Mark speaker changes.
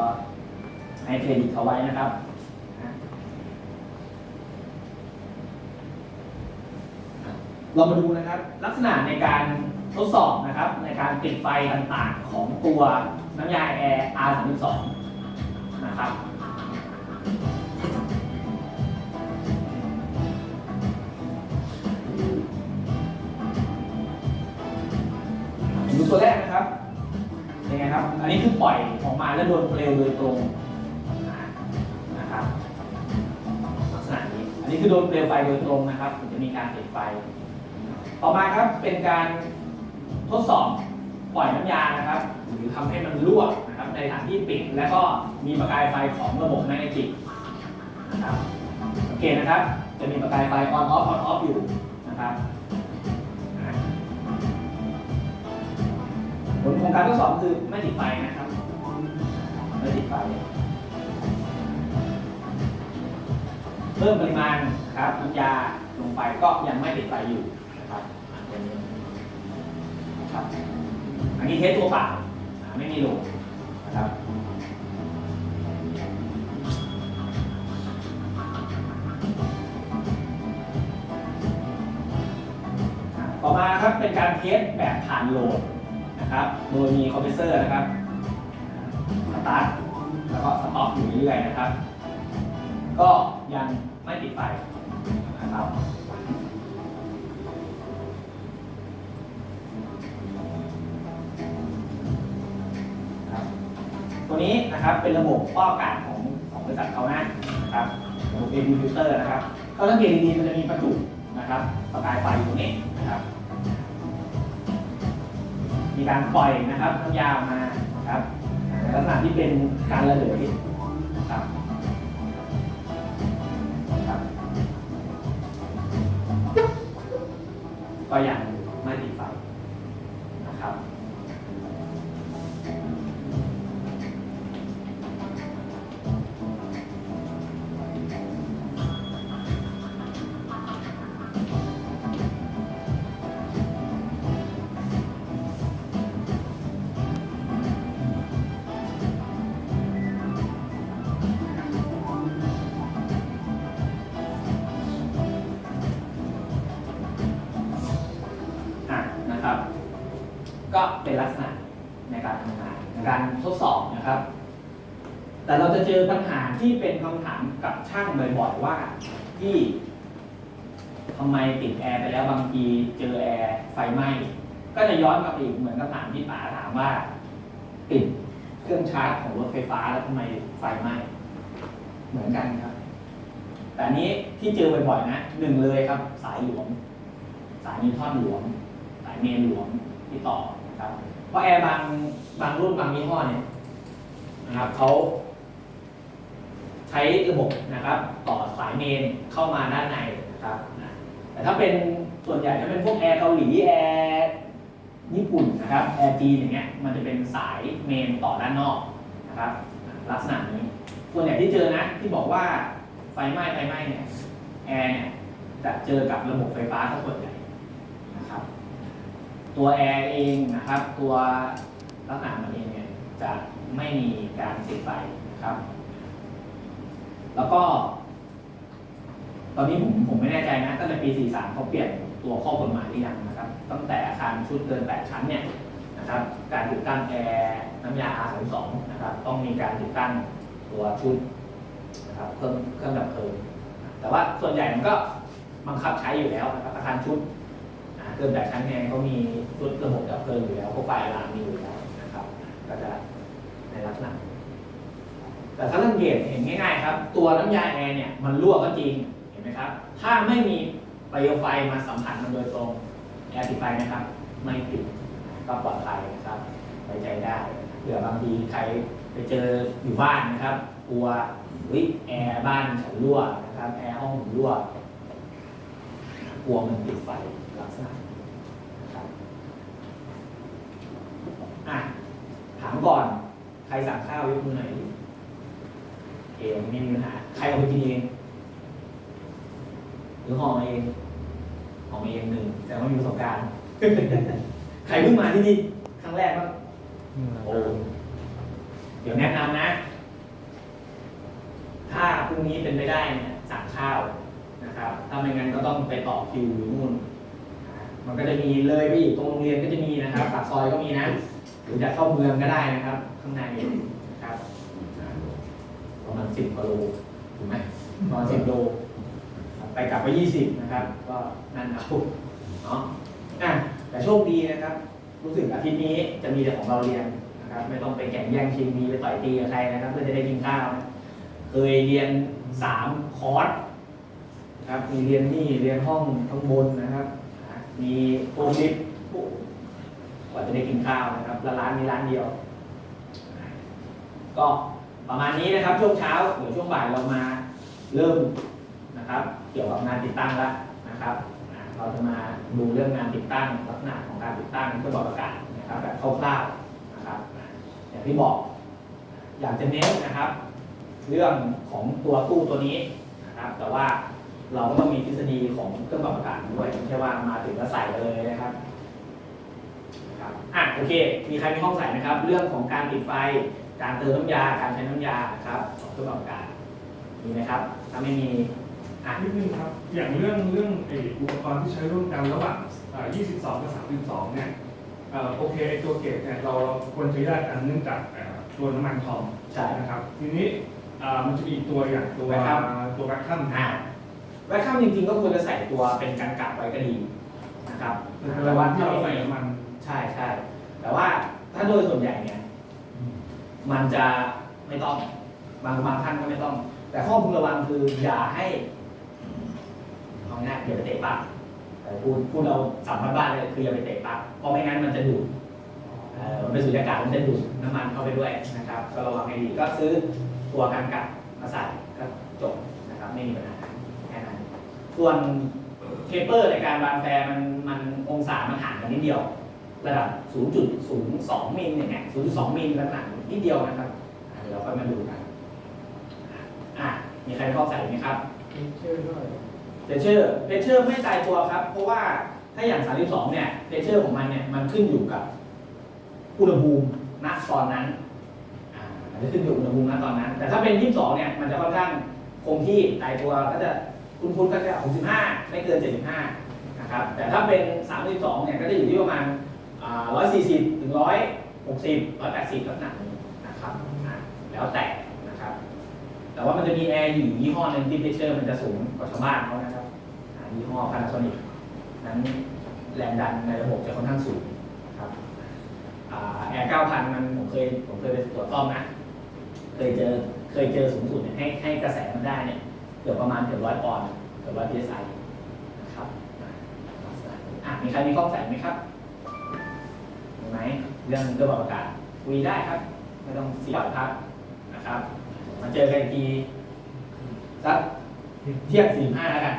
Speaker 1: ก็ให้เครดิตเขาไว้นะครับเรามาดูนะครับ ลักษณะในการทดสอบนะครับ ในการติดไฟต่างๆของตัวน้ำยาแอร์ R32 นะครับ ปล่อยออกมาแล้วโดนเปลวโดยตรงนะครับลักษณะนี้อันนี้คือโดนเปลวไฟโดยตรงนะครับถึงจะมีการติดไฟ ต่อมาครับเป็นการทดสอบปล่อยน้ำยานะครับ หรือทำให้มันรั่วนะครับในสถานที่ปิดแล้วก็มีประกายไฟของระบบแมกเนติกนะครับสังเกตนะครับ จะมีประกายไฟ on off on off อฟอยู่นะครับผลของการทดสอบคือไม่ติดไฟนะครับ ไม่ติดไฟเพิ่มปริมาณครับน้ำยาลงไปก็ยังไม่ติดไฟอยู่นะครับอันนี้นะครับอันนี้เทสตัวเปล่าอ่าไม่มีโหลดนะครับต่อมาครับเป็นการเทสแบบผ่านโหลดนะครับ โดยมีคอมเพรสเซอร์นะครับาร์ทแล้วก็สต็อปอยู่เรื่อยๆนะครับ ก็ยังไม่ติดไฟนะครับตัวนี้นะครับเป็นระบบป้องกันของของบริษัทเขานะครับระบบ AD filter นะครับก็สังเกตดีๆมันจะมีประจุนะครับประกายไฟอยู่ตรงนี้นะครับมีการปล่อยนะครับน้ำยาออกมานะครับ ลักษณะที่เป็นการระเหยนะครับนะครับก็ยังไม่ติดไฟ ก็เป็นลักษณะในการทำงานในการทดสอบนะครับ แต่เราจะเจอปัญหาที่เป็นคำถามกับช่างบ่อยๆว่าที่ทำไมติดแอร์ไปแล้วบางทีเจอแอร์ไฟไหม้ก็จะย้อนกลับไปอีกเหมือนคำถามที่ป๋าถามว่า ติดเครื่องชาร์จของรถไฟฟ้าแล้วทำไมไฟไหม้เหมือนกันครับ แต่นี้ที่เจอบ่อยๆนะหนึ่งเลยครับ สายหลวมสายนิวทอนหลวมสายเมนหลวมที่ต่อ นะครับเพราะแอร์บางบางรุ่นบางยี่ห้อเนี่ยนะครับเขาใช้ระบบนะครับ ต่อสายเมนเข้ามาด้านในนะครับนะแต่ถ้าเป็นส่วนใหญ่ถ้าเป็นพวกแอร์เกาหลีแอร์ญี่ปุ่นนะครับแอร์จีนอย่างเงี้ยมันจะเป็นสายเมนต่อด้านนอกนะครับลักษณะนี้ ส่วนใหญ่ที่เจอนะที่บอกว่าไฟไหม้ไฟไหม้เนี่ยแอร์เนี่ยจะเจอกับระบบไฟฟ้าซะส่วนใหญ่นะครับ ตัวแอร์เองนะครับ ตัวลักษณะมันเองเนี่ยจะไม่มีการติดไฟนะครับ แล้วก็ ตอนนี้ผมผมไม่แน่ใจนะตั้งแต่ปี 43เขาเปลี่ยนตัวข้อกฎหมายหรือยังนะครับ ตั้งแต่อาคารชุดเกิน 8 ชั้นเนี่ยนะครับ การติดตั้งแอร์น้ำยา R32 นะครับ ต้องมีการติดตั้งตัวชุดนะครับเครื่องเครื่องดับเพลิงแต่ว่าส่วนใหญ่มันก็บังคับใช้อยู่แล้วนะครับอาคารชุดเกินแบบชั้นแนเขามี ชุดระบบดับเพลิงอยู่แล้วพวกไฟลามมีอยู่แล้วนะครับ ก็จะในลักษณะแต่ถ้าสังเกตเห็นง่ายๆครับ ตัวน้ำยาแอร์เนี่ยมันรั่วก็จริงเห็นไหมครับ ถ้าไม่มีเปลวไฟมาสัมผัสมันโดยตรงแอร์ติดไฟนะครับ ไม่ติดก็ปลอดภัยนะครับไว้ใจได้เผื่อบางทีใครไปเจออยู่บ้านนะครับกลัววิแอร์บ้านฉันรั่วนะครับแอร์ห้องผมรั่วกลัวมันติดไฟลักษณะนี้นะครับอะ ถาม ก่อน ใครสั่งข้าวยกมือหน่อยดิเองไม่มีปัญหา ใครเอาไปกินเอง หรือห่อมาเองห่อมาเองหนึ่ง แต่ว่ามีประสบการณ์ ใครเพิ่งมาที่นี่ครั้งแรกก็โอ้เดี๋ยวแนะนำนะรุ่งนี้เป็นไปได้เนี่ยสั่งข้าวนะครับ ถ้าไม่งั้นก็ต้องไปต่อคิวอยู่นู่นอ่ามันก็จะมีเลยไปอีกตรงโรงเรียนก็จะมีนะครับปากซอยก็มีนะห รือจะเข้าเมืองก็ได้นะครับ ข้างในนะครับประมาณสิบกโลถูกไหมประมาณสิบโลไปกลับไปยี่สิบนะครับ ก็นั่นนะปุ๊บเนาะอะแต่โชคดีนะครับ รู้สึกอาทิตย์นี้จะมีแต่ของเราเรียนนะครับ ไม่ต้องไปแข่งแย่งชิงดีไปต่อยตีกับใครนะครับเพื่อจะได้กินข้าวเคยเรียนสามคอร์สนะครับมีเรียนนี่เรียนห้องข้างบนนะครับ มีโฟมลิฟ กว่าจะได้กินข้าวนะครับแล้วร้านมีร้านเดียว ก็ประมาณนี้นะครับช่วงเช้าเดี๋ยวช่วงบ่ายเรามาเริ่มนะครับ เกี่ยวกับงานติดตั้งแล้วนะครับ เราจะมาดูเรื่องงานติดตั้งลักษณะของการติดตั้งเครื่องปรับอากาศนะครับแบบคร่าวๆนะครับ อย่างที่บอก อยากจะเน้นนะครับ เรื่องของตัวตู้ตัวนี้นะครับ แต่ว่าเราก็ต้องมีทฤษฎีของเครื่องปรับอากาศด้วยไม่ใช่ว่ามาถึงแล้วใส่เลยนะครับ ครับอะโอเค มีใครมีห้องใส่ไหมครับ เรื่องของการติดไฟ การเติมน้ำยา การใช้น้ำยาครับของเครื่องปรับอากาศมีไหมครับ ถ้าไม่มีอะ
Speaker 2: นิดนึงครับ อย่างเรื่องเรื่องไอ้อุปกรณ์ที่ใช้ร่วมกันระหว่างอ่า22 กับ32 เนี่ยเอ่อโอเคไอ้ตัวเกจเนี่ยเราควรจะแยกกันเนื่องจากเอ่อตัวน้ำมันคอม
Speaker 1: ใช่
Speaker 2: นะครับ ทีนี้อ่ามันจะมีอีกตัวอย่างตัว
Speaker 1: แบ็คอัพ
Speaker 2: ตัวแบ็คคัม
Speaker 1: อ่าแวคคัมจริงๆก็ควรจะใส่ตัวเป็นกันกัดไว้ก็ดีนะครับ
Speaker 2: เป็น
Speaker 1: แต่
Speaker 2: ระ
Speaker 1: ว่า
Speaker 2: วันที่
Speaker 1: ถ้า
Speaker 2: เรา
Speaker 1: ไม่
Speaker 2: ใส่
Speaker 1: มี
Speaker 2: น้ำมัน
Speaker 1: ใช่ใช่แต่ว่าถ้าโดยส่วนใหญ่เนี่ยมันจะไม่ต้องบางบางท่านก็ไม่ต้อง แต่ข้อพึงระวังคืออย่าให้เอาง่ายอย่าไปเตะปากแต่พูดพูดเราสัมภาษณ์บ้านเลยคืออย่าไปเตะปากเพราะไม่งั้นมันจะดูดเออมันเป็นสุญญากาศมันจะดูดน้ำมันเข้าไปด้วยนะครับก็ระวังให้ดีก็ซื้อตัวกันกัดมาใส่ก็จบนะครับไม่มีปัญหาแค่นั้นส่วนเทปเปอร์ในการวางแฟมันมันองศามันห่างกันนิดเดียว ระดับ 0.02 มิลอย่างเงี้ย0.2 มิลลักษณะนิดเดียวนะครับอะเดี๋ยวเราค่อยมาดูกันอะมีใครข้อใส่ไหมครับ
Speaker 3: เชื่อด้วย
Speaker 1: เพชเชอร์เพชเชอร์ไม่ตายตัวครับ เพราะว่าถ้าอย่าง 32 เนี่ยเพชเชอร์ของมันเนี่ยมันขึ้นอยู่กับอุณหภูมิณตอนนั้นอ่ามันจะขึ้นอยู่กับอุณหภูมิณตอนนั้น แต่ถ้าเป็น 22 เนี่ยมันจะค่อนข้างคงที่ตายตัวก็จะคุณคุณก็จะ 65 ไม่เกิน 75 นะครับ แต่ถ้าเป็น 32 เนี่ยก็จะอยู่ที่ประมาณอ่า 140ถึง160 180ลักษณะนี้นะครับแล้วแต่นะครับ แต่ว่ามันจะมีแอร์อยู่ยี่ห้อหนึ่งที่เพชเชอร์มันจะสูงกว่าชาวบ้านเขานะครับยี่ห้อ Panasonic นั้นแรงดันในระบบจะค่อนข้างสูงครับอ่าแอร์ 9,000 มันผมเคยผมเคยไปตรวจซ่อมนะ เคยเจอเคยเจอสูงสุดเนี่ยให้ให้กระแสมันได้เนี่ยเกือบประมาณเกือบร้อยปอนด์เกือบร้อย psi นะครับอะมีใครมีข้อสงสัยไหมครับ ไหมเรื่องเครื่องปรับอากาศคุยได้ครับไม่ต้องเสียพักนะครับ มาเจอกันอีกทีสักเที่ยงสี่ห้าแล้วกัน